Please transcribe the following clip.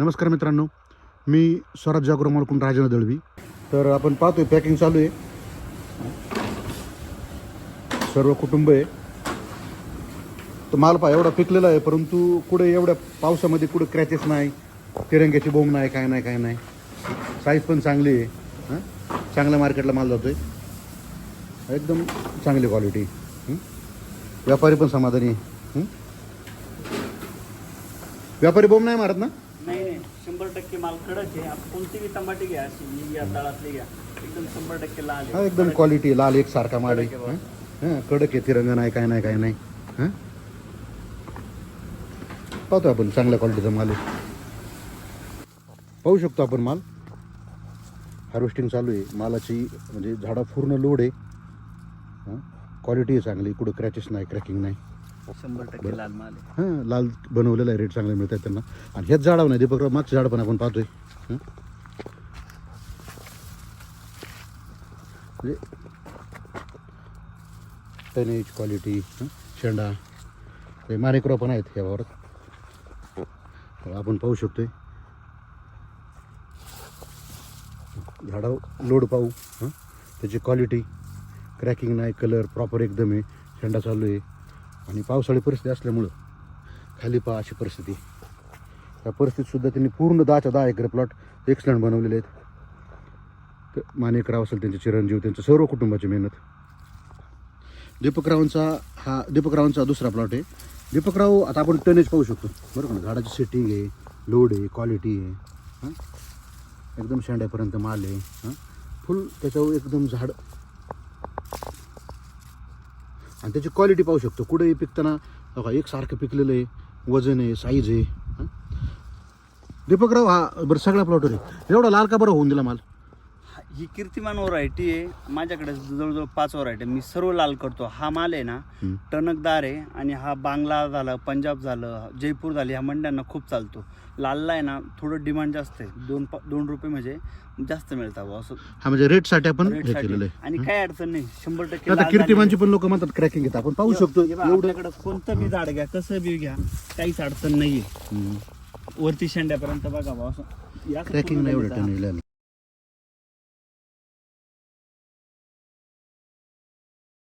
नमस्कार मित्रांनो मी स्वराज जागरू मालकून राजेंद्र दळवी. तर आपण पाहतोय पॅकिंग चालू आहे. सर्व कुटुंब आहे. तर माल पहा एवढा पिकलेला आहे परंतु कुठे एवढ्या पावसामध्ये कुठे क्रॅचेस नाही तिरंग्याची बोंब नाही काय नाही काय नाही. साईज पण चांगली आहे चांगल्या मार्केटला माल जातोय. एकदम चांगली क्वालिटी व्यापारी पण समाधानी आहे. व्यापारी बोंब नाही मारत ना? शंभर टक्के माल कडक आहे. आप कोणती बी टमाटे घ्या अशी ही घ्या तळातली घ्या. एकदम शंभर टक्के लाल हा एकदम क्वालिटी लाल एक सारखा माल आहे. कडक आहे हं? हं, कडक आहे तिरंगा नाही काय नाही काय नाही. हं? पाहतो आपण चांगल्या क्वालिटीचा माल आहे. पाहू शकतो आपण माल. हार्वेस्टिंग चालू आहे. मालाची म्हणजे झाडा पूर्ण लोड आहे. क्वालिटी चांगली. कुठं क्रॅचेस नाही क्रॅकिंग नाही. शंभर टक्के लाल माल आहे. हां लाल बनवलेला आहे रेट चांगले मिळतात त्यांना. आणि हेच झाडावर नाही दीपकराव मागचं झाड पण आपण पाहतोय. हं? म्हणजे टनेज क्वालिटी शेंडा ते माणिकराव पण आहेत या वावरात. तर आपण पाहू शकतोय. झाडावर लोड पाहू हं? त्याची क्वालिटी क्रॅकिंग नाही कलर प्रॉपर एकदम आहे. शेंडा चालू आहे. आणि पावसाळी परिस्थिती असल्यामुळं खाली पहा अशी परिस्थिती. त्या परिस्थितीतसुद्धा त्यांनी पूर्ण दहाच्या दहा एकर प्लॉट एक्सलंट बनवलेले आहेत. तर मानेकराव असेल त्यांचे चिरंजीव त्यांचं सर्व कुटुंबाची मेहनत. दीपकरावांचा हा दीपकरावांचा दुसरा प्लॉट आहे. दीपकराव आता आपण टनेज पाहू शकतो. बरोबर ना? झाडाची सेटिंग आहे लोड आहे क्वालिटी आहे. हां? एकदम शेंड्यापर्यंत माल आहे. हां? फुल त्याच्यावर एकदम झाड आणि त्याची क्वालिटी पाहू शकतो. कुठेही पिकताना बघा एकसारखं पिकलेलं आहे. वजन आहे साईज आहे. दीपकराव हा बरं सगळ्या प्लॉटवर आहे. एवढा लाल का बरं होऊन दिला माल? हा- कीर्तिमान व्हरायटी आहे. माझ्याकडे जवळजवळ पाच व्हरायटी मी सर्व लाल करतो. हा माल आहे ना. टणकदार आहे आणि हा बांगला झालं पंजाब झालं जयपूर झाली ह्या मंड्यांना खूप चालतो. लालला आहे ना थोडं डिमांड जास्त आहे. दोन दोन रुपये म्हणजे जास्त मिळतात बुवा असं. हा म्हणजे रेटसाठी आपण हे रेटसाठी. केलेलं आहे. आणि काय अडचण नाही. शंभर टक्के आता लाल कीर्तिमानची पण लोक म्हणतात क्रॅकिंग घेतात आपण पाहू झाली. शकतो हे बघा, एवढं आपल्याकडं कोणतं बी झाड घ्या कसं बी घ्या काहीच अडचण नाहीये. वरती शेंड्यापर्यंत बघा बुवा असं. असं क्रॅकिंग नाही एवढं. टनेला